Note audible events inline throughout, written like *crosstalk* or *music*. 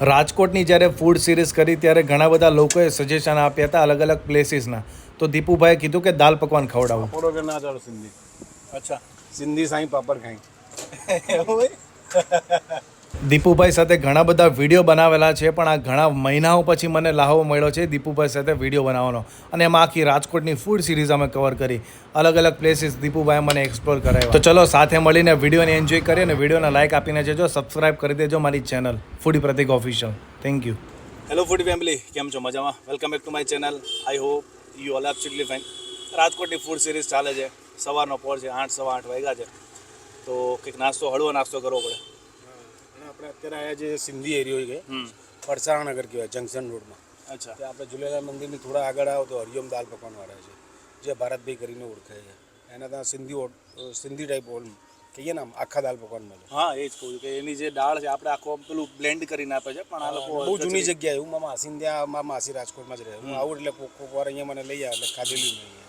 રાજકોટની જ્યારે food series કરી ત્યારે ઘણા બધા લોકોએ સજેશન આપ્યા હતા અલગ અલગ પ્લેસીસના તો દીપુભાઈએ કીધું કે દાલ પકવાન ખવડાવો. પાપડો કે ના ચાલો સિંધી. અચ્છા. સિંધી સાંઈ પાપડ ખાઈ. *laughs* *laughs* દીપુભાઈ સાથે ઘણા બધા વીડિયો બનાવેલા છે, પણ આ ઘણા મહિનાઓ પછી મને લાહવો મળ્યો છે દીપુભાઈ સાથે વીડિયો બનાવવાનો. અને એમાં આખી રાજકોટની ફૂડ સિરીઝ અમે કવર કરી. અલગ અલગ પ્લેસીસ દીપુભાઈ મને એક્સપ્લોર કરાવ્યા. તો ચલો સાથે મળીને વિડીયોને એન્જોય કરીએ અને વિડીયોને લાઇક આપીને જજો સબસ્ક્રાઇબ કરી દેજો મારી channel foodie Pratik official thank you hello food family કેમ છો? મજામાં? Welcome back to my channel I hope you all absolutely fine રાજકોટની ફૂડ સિરીઝ ચાલે છે. સવારનો પોર છે, આઠ, સવા આઠ વાગ્યા છે. તો કંઈક નાસ્તો, હળવો નાસ્તો કરવો પડે. આપણે અત્યારે આવ્યા જે સિંધી એરિયો છે ફરસાણ નગર કહેવાય જંકશન રોડમાં. અચ્છા. ત્યાં આપણે ઝૂલેલાલ મંદિરની થોડા આગળ આવો તો હરિઓમ દાલ પકવાનવાળા છે જે ભારતભાઈ કરીને ઓળખાય છે. એના ત્યાં સિંધી સિંધી ટાઈપ હોલ કહીએ ને આમ આખા દાલ પકવાન મળે. હા એ જ કહું કે એની જે દાળ છે આપણે આખો પેલું બ્લેન્ડ કરીને આપે છે પણ આ લોકો બહુ જૂની જગ્યાએ હું મારા માસી ત્યાં મારા માસી રાજકોટમાં જ રહે. હું આવું એટલે કોક કોક વાર અહીંયા મને લઈ આવે એટલે ખાધેલી નહીં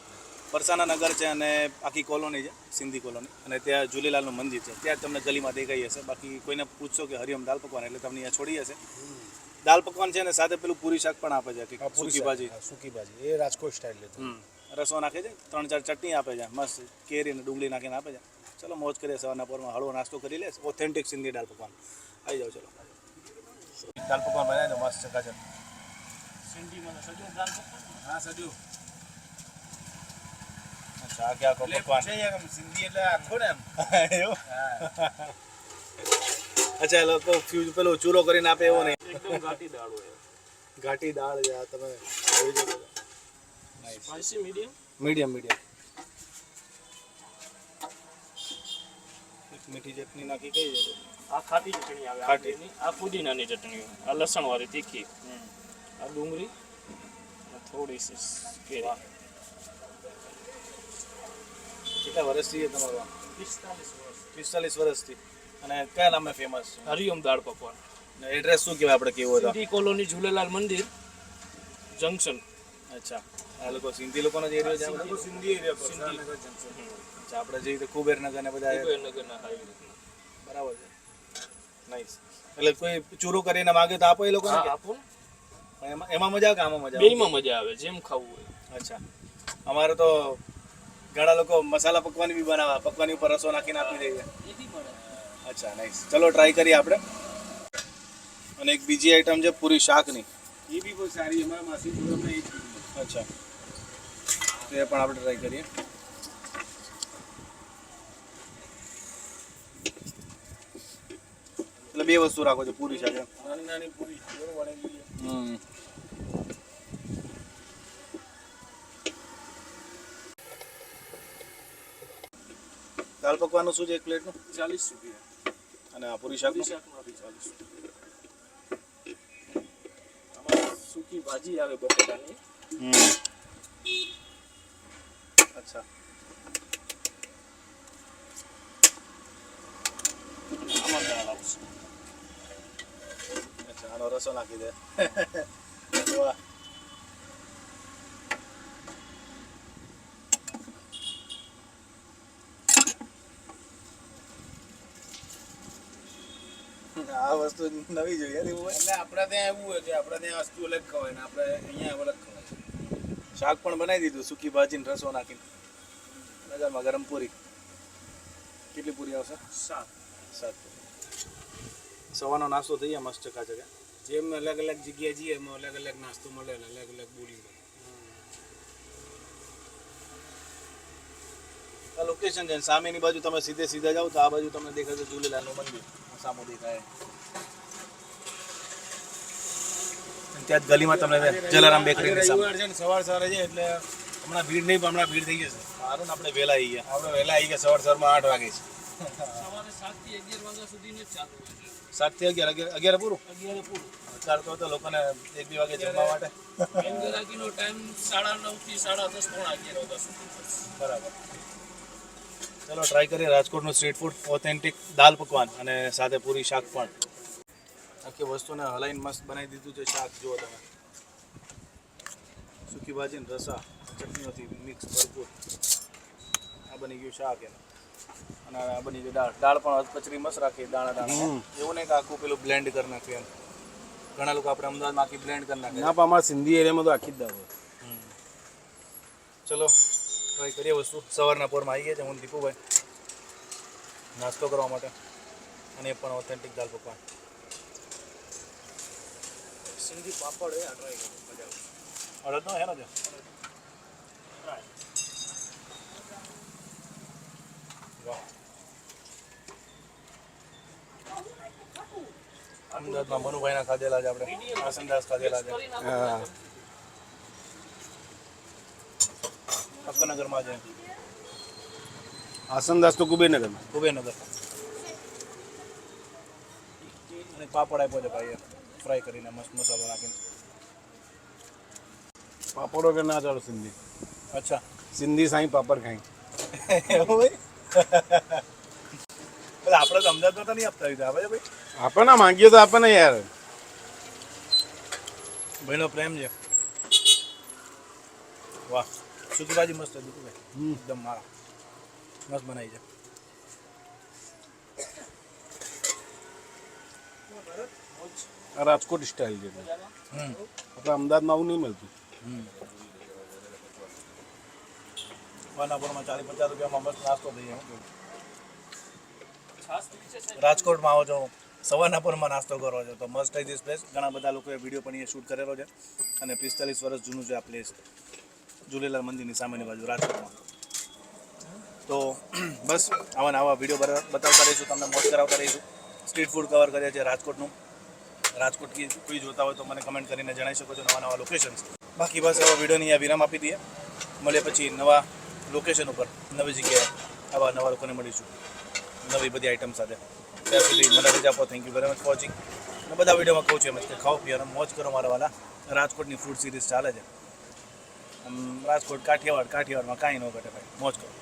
પરસાના નગર છે અને આખી કોલોની છે સિંધી કોલોની. અને ત્યાં ઝૂલેલાલનું મંદિર છે. ત્યાં જ તમને ગલીમાં દેખાઈ હશે. બાકી કોઈને પૂછશો કે હરિયમ દાલ પકવાન એટલે તમને અહીંયા છોડી હશે. દાલ પકવાન છે ને સાથે પેલું પૂરી શાક પણ આપે છે કે સૂકી ભાજી. સૂકી ભાજી. એ રાજકોટ સ્ટાઇલ લેતો. રસો નાખે છે ત્રણ ચાર ચટણી આપે છે મસ્ત કેરી અને ડુંગળી નાખીને આપે છે. ચલો મોજ કરીએ સવારના પોરમાં હળવો નાસ્તો કરી લે ઓથેન્ટિક સિંધી દાળ પકવાન. આવી જાઓ ચલો. દાળ પકવાન બનાવી દો મસ્ત ચકાચક. હા સજુ દાલ પકવાન? હા પકવાન સિંધી એટલે આખો ને એમ એવું અચ્છા એ લોકો ફ્યુઝ પેલો ચૂરો કરીને આપે એવો નહીં. એકદમ ઘાટી દાળ હોય ઘાટી દાળ છે આ તમે જોઈ શકો. સ્પાઇસી મીડિયમ મીડિયમ મીડિયમ મીઠી ચટણી નાખી કઈ છે? આ ખાટી ચટણી આવે ખાટી. ખાટી આ પુદીનાની ચટણી હોય. આ લસણ વાળી તીખી આ ડુંગળી અને થોડી સી કેરી. કેટલા વર્ષથી છે તમારો પિસ્તાલીસ વર્ષ પિસ્તાલીસ વર્ષથી. અને કયા નામે ફેમસ છે? હરિયમ દાળ પકવાન. એડ્રેસ શું કહેવાય આપણે કેવું હતું કોલોની ઝૂલેલાલ મંદિર જંકશન અચ્છા. આ લોકો સિંધી લોકોનો જે એરિયો છે સિંધી એરિયા સિંધી. અચ્છા આપણે જઈએ તો કુબેરનગર ને બધા નગરના હાઈવે. બરાબર છે. નાઈસ એટલે કોઈ ચૂરું કરીને માગે તો આપો એ લોકોને આપો એમાં મજા આવે કે આમાં મજા આવે? બેમાં મજા આવે જેમ ખાવું હોય. અચ્છા. અમારે તો ઘણા લોકો મસાલા પકવાની બી બનાવે પકવાની ઉપર રસો નાખીને આપી દે છે. અચ્છા નાઈસ ચલો ટ્રાય કરીએ આપણે. અને એક બીજી આઈટમ છે પૂરી શાકની. એ બી બહુ સારી અમારા માસી જોડે એ અચ્છા. તો એ પણ આપણે ટ્રાય કરીએ. એટલે બે વસ્તુ રાખો છો પૂરી શાક નાની નાની પૂરી છે. હમ. દાલ પકવાનું શું છે એક પ્લેટનું? ચાલીસ રૂપિયા. અને આ પૂરી શાકનું? શાકમાં બી ચાલીસ સૂકી ભાજી આવે બટેટાની અચ્છા. આમાં દાળ આવશે. અચ્છા આનો રસો નાખી દે. *laughs* વાહ. આ વસ્તુ નવી જોઈએ. એટલે આપણે ત્યાં એવું હોય કે આપણે ત્યાં વસ્તુ અલગ ખવાય ને આપણે અહીંયા અલગ ખવાય. શાક પણ બનાવી દીધું સૂકી ભાજીને રસો નાખીને. મજામાં ગરમ પૂરી. કેટલી પૂરી આવશે? શાક સાત સવારનો નાસ્તો થઈ ગયા મસ્ત ચકાચક જેમ અલગ અલગ જગ્યાએ જઈએ એમાં અલગ અલગ નાસ્તો મળે ને અલગ અલગ બોલી મળે. આ લોકેશન છે સામેની બાજુ તમે સીધે સીધા જાઓ તો આ બાજુ તમને દેખાશે ઝૂલેલાલનું મંદિર. સામું દેખાય ત્યાં જ ગલીમાં તમને જલારામ બેકરી સામે છે ને સવાર સવારે છે એટલે હમણાં ભીડ નહીં પણ હમણાં ભીડ થઈ જશે. સારું ને આપણે વહેલા આવી ગયા. આપણે વહેલા આવી ગયા સવાર સવારમાં આઠ વાગે છે. સવારે સાતથી અગિયાર અગિયાર અગિયાર પૂરું? અગિયાર પૂરું. અત્યારે તો તો લોકોને એક બે વાગે જમવા માટે. ટાઈમ સાડા નવથી સાડા દસ પોણા અગિયાર વાગ્યા સુધી. બરાબર. ચલો ટ્રાય કરીએ. રાજકોટનું street food authentic dal pakwan અને સાથે પૂરી શાક પણ. આખી વસ્તુને હલાઈને મસ્ત બનાવી દીધું છે શાક. જુઓ તમે. સૂકી ભાજી ને રસા ચટણીઓથી મિક્સ ભરપૂર. આ બની ગયું શાક એનું. અને આ બની ગયું દાળ. દાળ પણ કચરી મસ્ત રાખી દાણા દાણા. એવું નહીં કે આખું પેલું બ્લેન્ડ કરી નાખ્યું એમ. ઘણા લોકો આપણે અમદાવાદમાં આખી બ્લેન્ડ કરી નાખે. ના પણ અમારા સિંધી એરિયામાં તો આખી જ દાળ હોય. ચલો ટ્રાય કરીએ વસ્તુ. સવારના પોરમાં આવી ગયા છે હું દીપુભાઈ. નાસ્તો કરવા માટે. અને એ પણ ઓથેન્ટિક દાલ પકવાન. સિંધી પાપડ એ ટ્રાય કરો મજા આવશે. અડદનો હેનો છે? વાહ. અમદાવાદમાં મનુભાઈના ખાધેલા છે આપણે. આસનદાસ ખાધેલા છે. હા. અક્કનગરમાં છે આસનદાસ તો કુબેરનગરમાં. કુબેરનગર. અને પાપડ આપ્યો છે ભાઈએ. ફ્રાય કરીને મસ્ત મસાલો નાખીને. પાપડો કે ના ચાલો સિંધી? અચ્છા. સિંધી સાંઈ પાપડ ખાઈ. એવું ભાઈ આપણે તો અમદાવાદમાં તો નહીં આપતા હોય આવે ભાઈ. આપણને ના માંગીએ તો આપણને યાર. ભાઈનો પ્રેમ છે. વાહ. સૂકી ભાજી મસ્ત છે દીપુભાઈ એકદમ મારા મસ્ત બનાવી છે. આ રાજકોટ સ્ટાઇલ છે હમ. આપણે અમદાવાદમાં આવું નહીં મળતું. વાનાપુરમાં ચાલીસ પચાસ રૂપિયામાં મસ્ત નાસ્તો થઈ જાય રાજકોટમાં આવો છો. સવારનાપુરમાં નાસ્તો કરો છો. તો મસ્ટ થઈ ધીસ પ્લેસ ઘણા બધા લોકોએ વીડિયો પણ અહીંયા શૂટ કરેલો છે. અને પિસ્તાલીસ વર્ષ જૂનું છે આ પ્લેસ ઝૂલેલાલ મંદિરની સામેની બાજુ, રાજકોટમાં. તો, *clears throat* બસ આવા આવા વીડિયો બતાવતા રહીશું, તમને મોજ કરાવતા રહીશું. સ્ટ્રીટ ફૂડ કવર કરીએ છીએ રાજકોટનું. રાજકોટ કોઈ જોતા હોય તો મને કમેન્ટ કરીને જણાવી શકો છો નવા નવા લોકેશન્સ બાકી બસ, આવા વિડીયોની આ વિરામ આપી દઈએ. મળીએ પછી નવા લોકેશન ઉપર. નવી જગ્યાએ આવા નવા લોકોને મળીશું. નવી બધી આઈટમ સાથે. ત્યાં સુધી મને રજા આપો. Thank you very much watching અને બધા વિડીયોમાં કહું છું એમ કે ખાઓ પીઓ મોજ કરો મારા વાલા. રાજકોટની ફૂડ સિરીઝ ચાલે છે. રાજકોટ કાઠિયાવાડ કાઠિયાવાડમાં કાંઈ ન ઘટે ભાઈ. મોજ કરો.